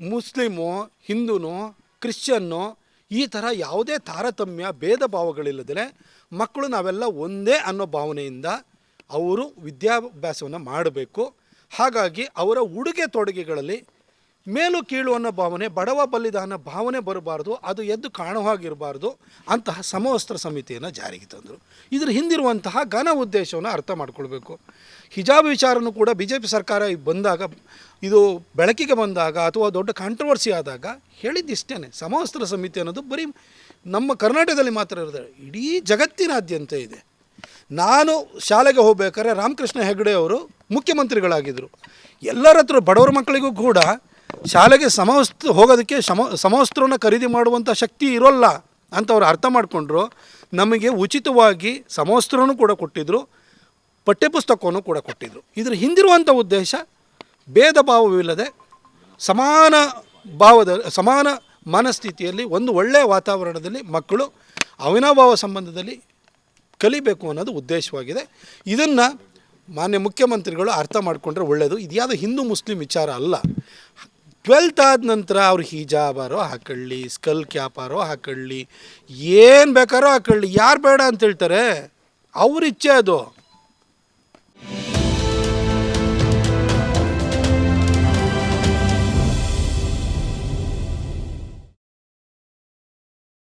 Muslim, ಹಿಂದೂನು, Christian, ಈ ಥರ ಯಾವುದೇ ತಾರತಮ್ಯ, ಭೇದ ಭಾವಗಳಿಲ್ಲದೆ ಮಕ್ಕಳು ನಾವೆಲ್ಲ ಒಂದೇ ಅನ್ನೋ ಭಾವನೆಯಿಂದ ಅವರು ವಿದ್ಯಾಭ್ಯಾಸವನ್ನು ಮಾಡಬೇಕು. ಹಾಗಾಗಿ ಅವರ ಉಡುಗೆ ತೊಡುಗೆಗಳಲ್ಲಿ ಮೇಲು ಕೀಳು ಅನ್ನೋ ಭಾವನೆ, ಬಡವ ಬಲ್ಲಿದ ಅನ್ನೋ ಭಾವನೆ ಬರಬಾರ್ದು, ಅದು ಎದ್ದು ಕಾಣುವಾಗಿರಬಾರ್ದು ಅಂತಹ ಸಮವಸ್ತ್ರ ಸಮಿತಿಯನ್ನು ಜಾರಿಗೆ ತಂದರು. ಇದರ ಹಿಂದಿರುವಂತಹ ಘನ ಉದ್ದೇಶವನ್ನು ಅರ್ಥ ಮಾಡ್ಕೊಳ್ಬೇಕು. ಹಿಜಾಬ್ ವಿಚಾರನೂ ಕೂಡ ಬಿ ಜೆ ಪಿ ಸರ್ಕಾರ ಬಂದಾಗ, ಇದು ಬೆಳಕಿಗೆ ಬಂದಾಗ ಅಥವಾ ದೊಡ್ಡ ಕಾಂಟ್ರವರ್ಸಿ ಆದಾಗ ಹೇಳಿದ್ದಿಷ್ಟೇ ಸಮವಸ್ತ್ರ ಸಮಿತಿ ಅನ್ನೋದು ಬರೀ ನಮ್ಮ ಕರ್ನಾಟಕದಲ್ಲಿ ಮಾತ್ರ ಇರೋದು ಇಡೀ ಜಗತ್ತಿನಾದ್ಯಂತ ಇದೆ. ನಾನು ಶಾಲೆಗೆ ಹೋಗ್ಬೇಕಾದ್ರೆ ರಾಮಕೃಷ್ಣ ಹೆಗಡೆ ಅವರು ಮುಖ್ಯಮಂತ್ರಿಗಳಾಗಿದ್ದರು ಎಲ್ಲರ ಹತ್ರ ಬಡವರ ಮಕ್ಕಳಿಗೂ ಕೂಡ ಶಾಲೆಗೆ ಸಮವಸ್ತ್ರ ಹೋಗೋದಕ್ಕೆ ಸಮ ಸಮವಸ್ತ್ರವನ್ನು ಖರೀದಿ ಮಾಡುವಂಥ ಶಕ್ತಿ ಇರೋಲ್ಲ ಅಂತ ಅವ್ರು ಅರ್ಥ ಮಾಡಿಕೊಂಡ್ರು. ನಮಗೆ ಉಚಿತವಾಗಿ ಸಮವಸ್ತ್ರನೂ ಕೂಡ ಕೊಟ್ಟಿದ್ದರು ಪಠ್ಯಪುಸ್ತಕವನ್ನು ಕೂಡ ಕೊಟ್ಟಿದ್ದರು ಇದರ ಹಿಂದಿರುವಂಥ ಉದ್ದೇಶ ಭೇದ ಭಾವವಿಲ್ಲದೆ ಸಮಾನ ಭಾವದ, ಸಮಾನ ಮನಸ್ಥಿತಿಯಲ್ಲಿ ಒಂದು ಒಳ್ಳೆಯ ವಾತಾವರಣದಲ್ಲಿ ಮಕ್ಕಳು ಅವಿನಾಭಾವ ಸಂಬಂಧದಲ್ಲಿ ಕಲಿಬೇಕು ಅನ್ನೋದು ಉದ್ದೇಶವಾಗಿದೆ. ಇದನ್ನು ಮಾನ್ಯ ಮುಖ್ಯಮಂತ್ರಿಗಳು ಅರ್ಥ ಮಾಡಿಕೊಂಡ್ರೆ ಒಳ್ಳೆಯದು ಇದು ಯಾವುದು ಹಿಂದೂ ಮುಸ್ಲಿಂ ವಿಚಾರ ಅಲ್ಲ. ಟ್ವೆಲ್ತ್ ಆದ ನಂತರ ಅವ್ರು ಹಿಜಾಬಾರೋ ಹಾಕೊಳ್ಳಿ ಸ್ಕಲ್ ಕ್ಯಾಪಾರೋ ಹಾಕೊಳ್ಳಿ, ಏನು ಬೇಕಾರೋ ಹಾಕೊಳ್ಳಿ. ಯಾರು ಬೇಡ ಅಂತ ಹೇಳ್ತಾರೆ ಅವ್ರ ಇಚ್ಛೆ ಅದು.